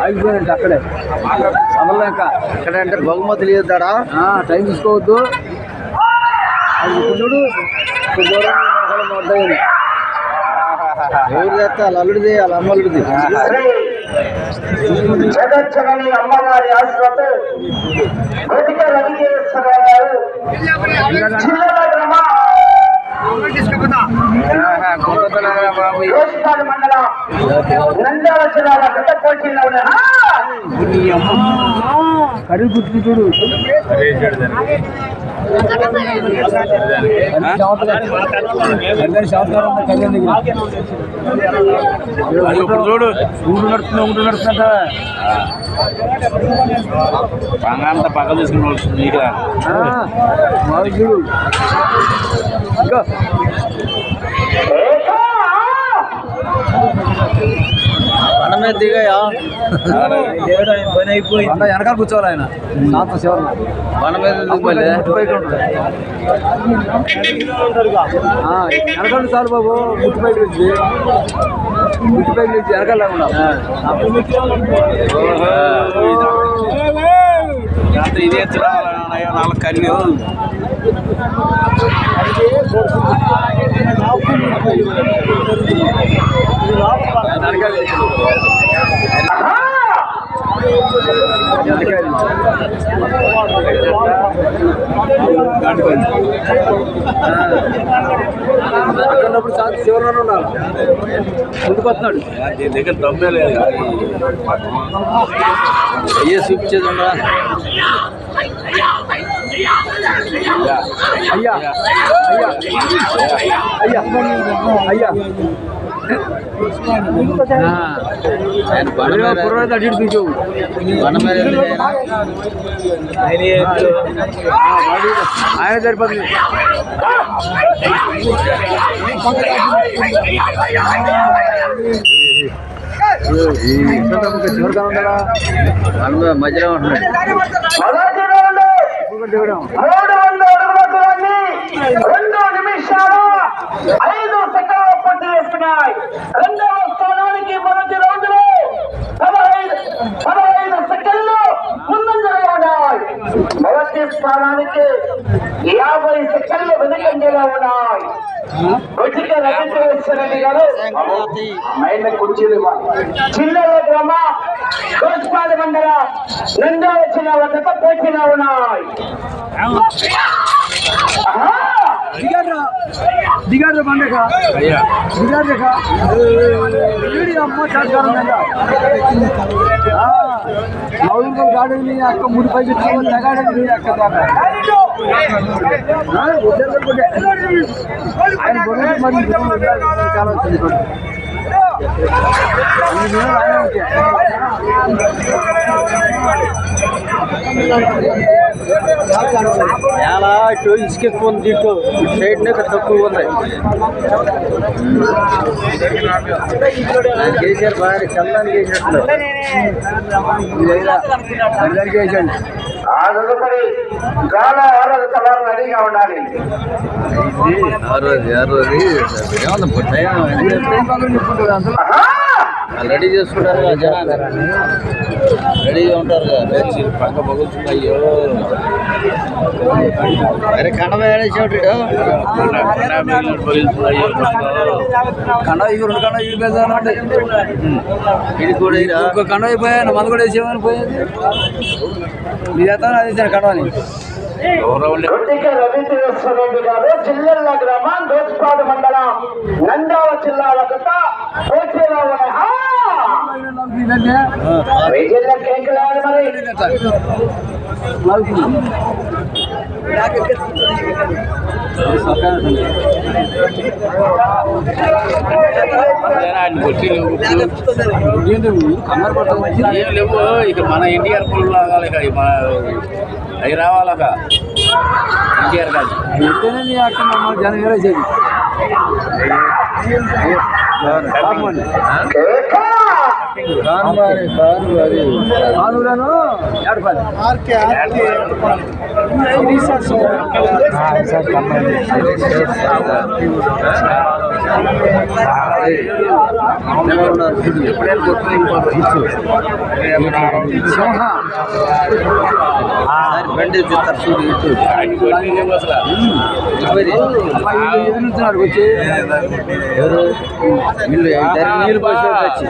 ఆగిపోయినట్టు అక్కడే. అమలేక ఇక్కడ అంటే బహుమతులు ఇద్దాడా టైం తీసుకోవద్దు. చూడు. ఎవరు చేస్తే వాళ్ళ అమ్మలుడిది జగచ్చగని అమ్మవారి ఆశ్రతో గోపిక రవికేశ్వర గారు చిల్లర గ్రామ బాబు యోషిపాడు మండలం నంద్యాల జిల్లాల పెద్ద గుర్తు చూడు అందరి ఇప్పుడు చూడు ఊరు ఊరు నడుస్తుందా బంగారంతా పక్క తీసుకుని వస్తుంది ఇక్కడ చూడు ఇంకా మీద దిగాయా? వంద వెనకాల కూర్చోవాలి ఆయన. నాతో శివన్న బండ మీద వెనకాల చాలు బాబు. ముట్టి పైకి నుంచి ముట్టి పైకి నుంచి వెనకాల లేకుండా ఇదే రావాలన్నాయో నాలుగు కన్ను. అక్కడప్పుడు చాలు శివన్న ఉండాలి ముందుకు వస్తున్నాడు దీని దగ్గర దమ్మే లేదు అయ్యే చూపించేది ఉండరా? అయ్యా అయ్యా అయ్యా అయ్యా ఆయన బండ మీద పుర్రైతే అటు ఇటు తీసుకోవు బండ మీద ఎందుకు ఆయన? ఆయన సరిపోతుంది చివరిగా ఉన్నాడా బండ మీద మధ్యలో ఉంటున్నాడు మొదటి రౌండ్ ఇప్పుడు దిగడం మూడు వందల అడుగులకు వెళ్ళి రెండు నిమిషాలు ఐదు సెకండ్ల పూర్తి చేసుకున్నాయి రెండవ స్థానానికి మొదటి రోజులు లో పదహైదు పదహైదు సెకండ్లు ముందంజలో ఉన్నాయి. మొదటి స్థానానికి యాభై సెకండ్లు వెనుకంజలో ఉన్నాయి కొద్దిక రవిశ్వరెడ్డి గారు ఆయన కుర్చీలు ఇవ్వాలి. చిల్లర గ్రామ కోస్పాడి మండల నంద్యాల జిల్లా వద్ద పోటీలో ఉన్నాయి ఆహా! దిగాడ్రా దిగాడ్రా పండగ అయ్యా దిగాడ్రక వీడి అమ్మ చాకారం నవ్వులు గాడి నీ అక్క ముడి పైకి తగాడని నీ అక్క దాకా ఆ, ఉద్యోగం కూడా. ఆయన బరువు మరి ఉద్యోగం చాలా వచ్చింది ఇప్పుడు. అన్ని దినాలు ఆయన ఉంటే. ఎలా ఇటు ఇసుక ఎక్కువ ఉంది ఇటు ఇటు సైడ్ ఇక్కడ తక్కువ ఉంది ఆయన చేశారు బాగా చందానికి చేసినట్లు ఇదైనా అందరికీ వేసండి ఆ తదుపరి గాల ఆరోగ్య సభలు రెడీగా ఉండాలి ఆ రోజు ఆ రోజు! రెడీ చేసుకుంటారు కదా జనాలు. రెడీగా ఉంటారు కదా. పక్క పగులుతుంది అయ్యో. అరే కన్నడ వేడేసేవాడు కండ ఇవి రెండు కండ ఇవి పెద్ద ఇది కూడా. ఇంకో కండ అయిపోయాను మందు కూడా వేసేమని పోయేది? నీ చేత అది ఇచ్చాను కండవని కొద్దిక రవిశ్వరెడ్డి గారు చిల్లెల్ల గ్రామం దోస్పాడు మండలం. నంద్యాల జిల్లా వద్ద ఉన్నాయి ఆ! విజయ కేకలాడు మరి కంగారు పడుతుంది ఏం లేవు ఇక మన ఎన్టీఆర్ పొలం లాగాలి ఇక మన అవి రావాలక ఎన్టీఆర్ కాదు ఎత్తేనే జనం వేరేసేది ಸರ್ సింహ బండి చూస్తారు చూడు ఇటు వచ్చి ఎవరు నీళ్ళు పోసి వచ్చి